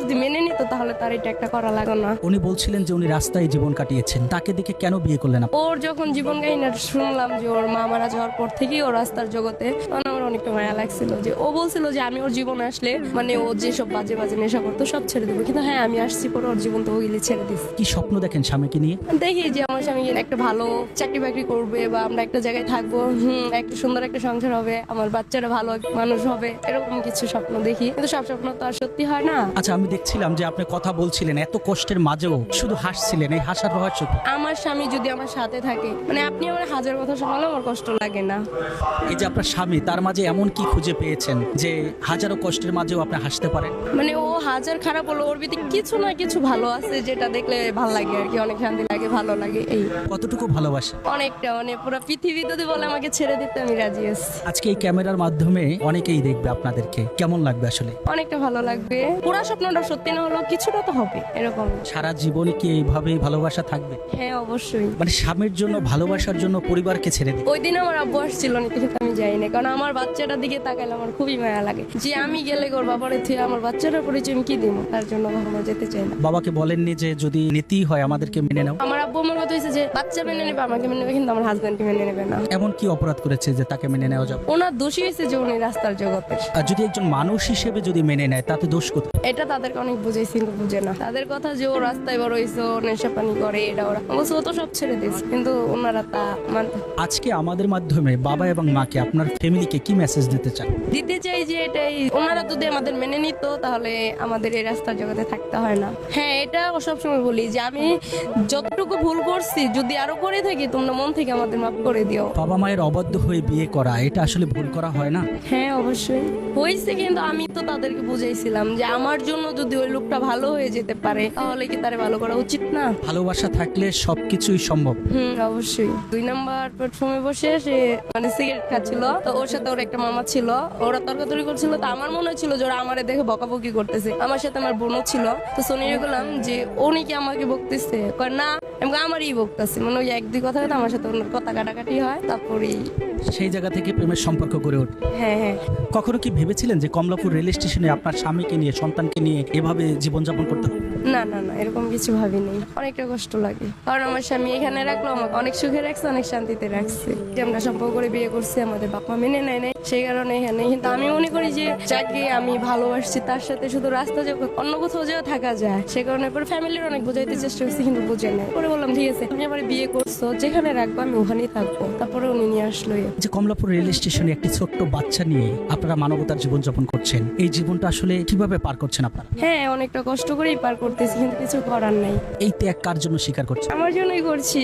যদি মেনে নিত তাহলে তার এটা একটা করা লাগো না। উনি বলছিলেন যে উনি রাস্তায় জীবন কাটিয়েছেন। তাকে দেখে কেন বিয়ে করলেন আপনি? ওর যখন জীবন কাহিনীটা শুনলাম যে ওর মা মারা যাওয়ার পর থেকেই ও রাস্তার জগতে তখন আমার অনেকটা মায়া লাগছিল যে ও বলছিল যে আমি ওর জীবনে আসলে মানে ও যেসব বাজে বাজে নেশা করতো সব ছেড়ে দেবো। কিন্তু হ্যাঁ আমি আসছি পরে ওর জীবন তো ওগুলি ছেড়ে দিচ্ছি কি স্বপ্ন দেখেন স্বামীকে নিয়ে? দেখি যে আমার স্বামী একটা ভালো চাকরি বাকরি করবে বা আমরা একটা জায়গায় থাকব হুম একটা সুন্দর একটা সংসার হবে আমার বাচ্চারা ভালো মানুষ হবে এরকম কিছু স্বপ্ন দেখি। কিন্তু সব স্বপ্ন তো আর সত্যি হয় না। আচ্ছা আমি দেখছিলাম যে আপনি কথা বলছিলেন এত কষ্টের মাঝেও শুধু হাসছিলেন এই হাসার রহস্য কি? আমার স্বামী যদি আমার সাথে থাকে মানে আপনি আমার হাজার কথা শোনালেও আমার কষ্ট লাগে না। এই যে আপনার স্বামী তার মাঝে এমন কি খুঁজে পেয়েছেন যে হাজারো কষ্টের মাঝেও আপনি হাসতে পারেন? মানে ও হাজার খারাপ হলো ওর ভিতরে কিছু না কিছু ভালো আছে যেটা দেখলে ভালো লাগে আর কি অনেক শান্তি লাগে ভালো লাগে এই। কতটুকু ভালোবাসে? অনেকটা মানে পুরো পৃথিবী যদি বলে আমাকে ছেড়ে দিতে আমি রাজি আছি। আজকে এই ক্যামেরার মাধ্যমে অনেকেই দেখবে আপনাদেরকে কেমন লাগবে আসলে? অনেকটা ভালো লাগবে। পুরো স্বপ্নটা সত্যি না হলেও কিছুটা তো হবে এরকম। সারা জীবনে কি এইভাবেই ভালোবাসা থাকবে? হ্যাঁ অবশ্যই। মানে স্বামীর জন্য ভালোবাসার জন্য পরিবারকে ছেড়ে দিই ওই দিন আমার আব্বু আসছিল নিতে কিন্তু আমি যাই না কারণ আমার বাচ্চাটার দিকে তাকাইলে আমার খুবই মায়া লাগে। যে আমি গেলে ওর বাবারে থেকে আমার বাচ্চাটার পরিচয় আমি কি দিব তার জন্য কখনো যেতে চাই না। বাবাকে বলেননি যে যদি নীতি হয় আমাদেরকে মেনে নাও। আমার কথা হয়েছে যে বাচ্চা মেনে নেবে আমাকে মেনে নেবে কিন্তু আমার হাজব্যান্ডকে মেনে নেবে না। এমন কি অপরাধ করেছে যে তাকে মেনে নেওয়া যাবে? ওনার দোষী হয়েছে যে উনি রাস্তার জগতের। আর যদি একজন মানুষ হিসেবে যদি মেনে নেয় তাতে দোষ কোথায়? এটা তাদেরকে অনেক বুঝাইছি কিন্তু বুঝে না। তাদের কথা যে ও রাস্তায় বড় হয়েছে ও নেশা পানি করে এটা ওরা। অবশ্য ও তো সব ছেড়ে দিয়েছে কিন্তু ওনারা তা মানতে আজকে আমাদের মাধ্যমে বাবা এবং মাকে আপনার ফ্যামিলিকে কি মেসেজ দিতে চান? দিতে চাই যে এটাই ওনারা যদি আমাদের মেনে নিত তাহলে আমাদের এই রাস্তার জগতে থাকতে হয় না। হ্যাঁ এটা ও সবসময় বলি যে আমি যতটুকু ভুল করছি যদি আরও করে থাকি তোমরা মন থেকে আমাদের মাফ করে দিও। বাবা মায়ের অবাধ্য হয়ে বিয়ে করা এটা আসলে ভুল করা হয় না? হ্যাঁ অবশ্যই। হয়েছে কিন্তু আমি তো তাদেরকে বুঝাইছিলাম যে আমার জন্য যদি ওই লোকটা ভালো হয়ে যেতে পারে তাহলে কি তারে ভালো করা উচিত না? ভালোবাসা থাকলে সবকিছুই সম্ভব। হুম অবশ্যই। দুই নাম্বার প্ল্যাটফর্মে বসে সে মানে সিগারেট খাচ্ছিল তো ওর সাথে ওর একটা মামা ছিল ওরা তর্কাতর্কি করছিল তো আমার মনে হচ্ছিল যে ওরা আমারে দেখে বকাবকি করতেছে। আমার সাথে আমার বোনও ছিল তো শুনিয়ে গেলাম যে উনি কি আমাকে বকতেছে? কয় না আমি আমারই বকতেছে মানে ওই এক দুই কথা কথা আমার সাথে ওনার কথা কাটাকাটি হয় তারপরেই সেই জায়গা থেকে প্রেমের সম্পর্ক গড়ে ওঠে। হ্যাঁ হ্যাঁ। কখনো কি ভেবেছিলেন যে কমলাপুর রেল স্টেশনে আপনার স্বামীকে নিয়ে সন্তানকে নিয়ে এভাবে জীবনযাপন করতে হবে? না না না এরকম কিছু ভাবিনি। অনেকটা কষ্ট লাগে। কারণ আমার স্বামী এখানে রাখল আমাকে অনেক সুখে রাখছে অনেক শান্তিতে রাখছে। যে আমরা সম্পর্ক করে বিয়ে করছি আমাদের বাপ মা মেনে নেয় নাই সেই কারণে এখানে। কিন্তু আমি মনে করি যে যাকে আমি ভালোবাসছি তার সাথে শুধু রাস্তা যে অন্য কোথাও যেও থাকা যায় সে কারণে পরে ফ্যামিলির অনেক বোঝাইতে চেষ্টা করছি কিন্তু বুঝে নেয় পরে বললাম ঠিক আছে তুমি আমার বিয়ে করছ যেখানে রাখব আমি ওখানেই থাকব। তারপরে উনি নিয়ে আসলো যে কমলাপুর রেল স্টেশনে একটি ছোট্ট বাচ্চা নিয়ে আপনারা মানবতার জীবন যাপন করছেন এই জীবনটা আসলে কীভাবে পার করছেন আপনারা? হ্যাঁ অনেকটা কষ্ট করেই পার করতেছি কিন্তু কিছু করার নাই। এই ত্যাগ কার জন্য স্বীকার করছে আমার জন্যই করছি।